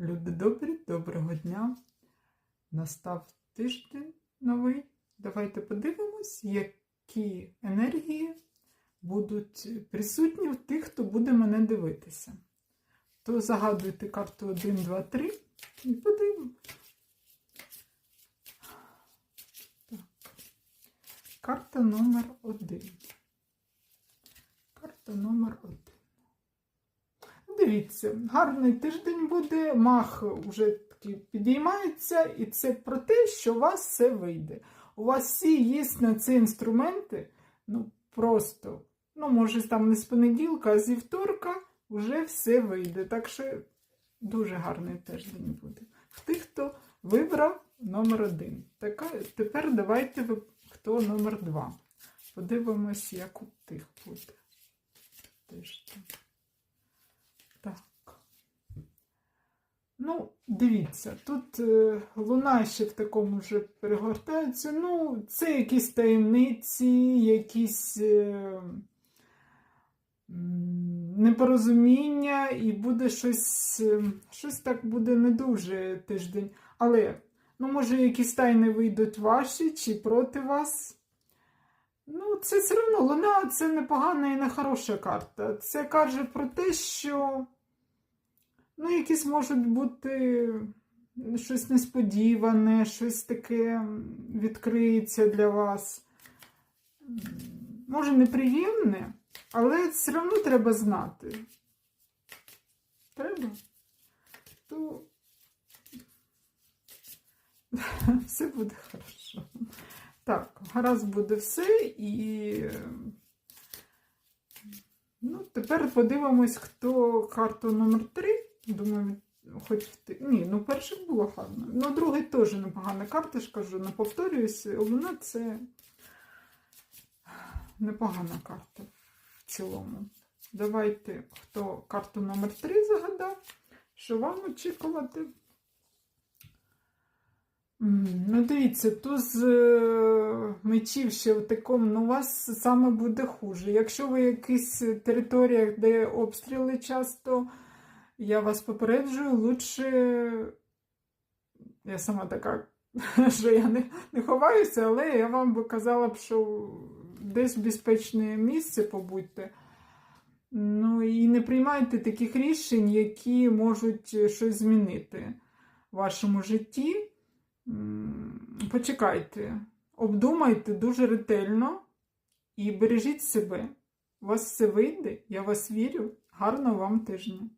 Люди добрі, доброго дня. Настав тиждень новий. Давайте подивимось, які енергії будуть присутні в тих, хто буде мене дивитися. То загадуйте карту 1, 2, 3 і подивимось. Так. Карта номер 1. Карта номер 1. Дивіться, гарний тиждень буде, мах вже такий підіймається, і це про те, що у вас все вийде. У вас всі є на це інструменти, ну просто, ну, може, там не з понеділка, а зі вторка вже все вийде. Так що дуже гарний тиждень буде. Тих, хто вибрав номер один. Така, тепер давайте хто номер два. Подивимось, як у тих буде. Тиждень. Так. Ну, дивіться, тут е, луна ще в такому вже перегортається. Ну, це якісь таємниці, якісь е, непорозуміння, і буде щось, е, щось так буде не дуже тиждень. Але, ну, може, якісь тайни вийдуть ваші чи проти вас. Ну, це все одно луна це непогана і не хороша карта. Це каже про те, що ну, якісь можуть бути щось несподіване, щось таке відкриється для вас. Може, неприємне, але все одно треба знати. Треба. То все буде хорошо. Так, гаразд буде все і. Ну, тепер подивимось, хто карту номер 3. Думаю, хоч Ні, ну перше було гарно. Ну, другий теж непогана карта, ж кажу, не повторююсь. Луна це непогана карта в цілому. Давайте, хто карту номер 3 загадав, що вам очікувати? Ну, дивіться, туз е, мечів ще в такому, ну, у вас саме буде хуже. Якщо ви в територіях, де обстріли часто, я вас попереджую, лучше. Я сама така, що я не, не ховаюся, але я вам би казала б, що десь в безпечне місце побудьте. Ну і не приймайте таких рішень, які можуть щось змінити в вашому житті. Почекайте, обдумайте дуже ретельно і бережіть себе. У вас все вийде, я вас вірю. Гарного вам тижня!